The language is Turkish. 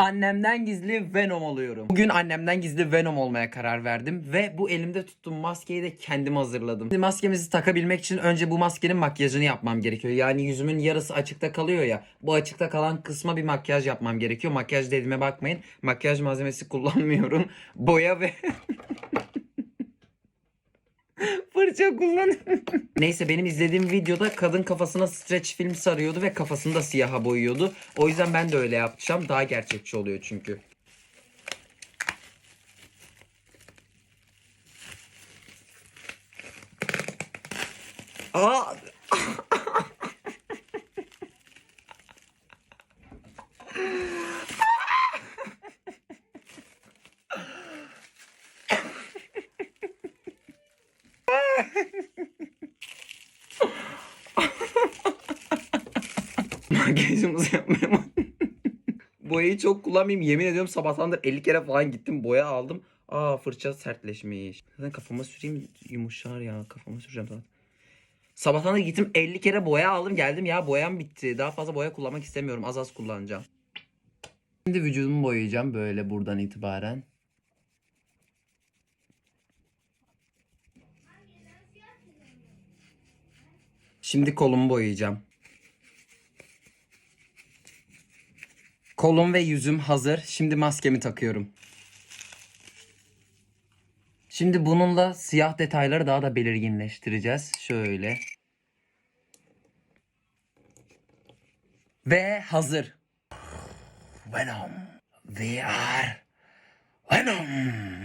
Annemden gizli Venom oluyorum. Bugün annemden gizli Venom olmaya karar verdim ve bu elimde tuttuğum maskeyi de kendim hazırladım. Şimdi maskemizi takabilmek için önce bu maskenin makyajını yapmam gerekiyor. Yani yüzümün yarısı açıkta kalıyor ya. Bu açıkta kalan kısma bir makyaj yapmam gerekiyor. Makyaj dediğime bakmayın. Makyaj malzemesi kullanmıyorum. Boya ve fırça kullanıyorum. Neyse benim izlediğim videoda kadın kafasına streç film sarıyordu ve kafasını da siyaha boyuyordu. O yüzden ben de öyle yapacağım. Daha gerçekçi oluyor çünkü. Aa! Makyajımızı yapmaya bak- Boyayı çok kullanmayayım. Yemin ediyorum sabahtandır 50 kere falan gittim boya aldım. Aa fırça sertleşmiş. Zaten kafama süreyim yumuşar ya. Kafama süreceğim zaten. Sabahtan da gittim 50 kere boya aldım geldim ya boyam bitti. Daha fazla boya kullanmak istemiyorum. Az az kullanacağım. Şimdi vücudumu boyayacağım böyle buradan itibaren. Şimdi kolumu boyayacağım. Kolum ve yüzüm hazır. Şimdi maskemi takıyorum. Şimdi bununla siyah detayları daha da belirginleştireceğiz. Şöyle. Ve hazır. Venom. We are Venom.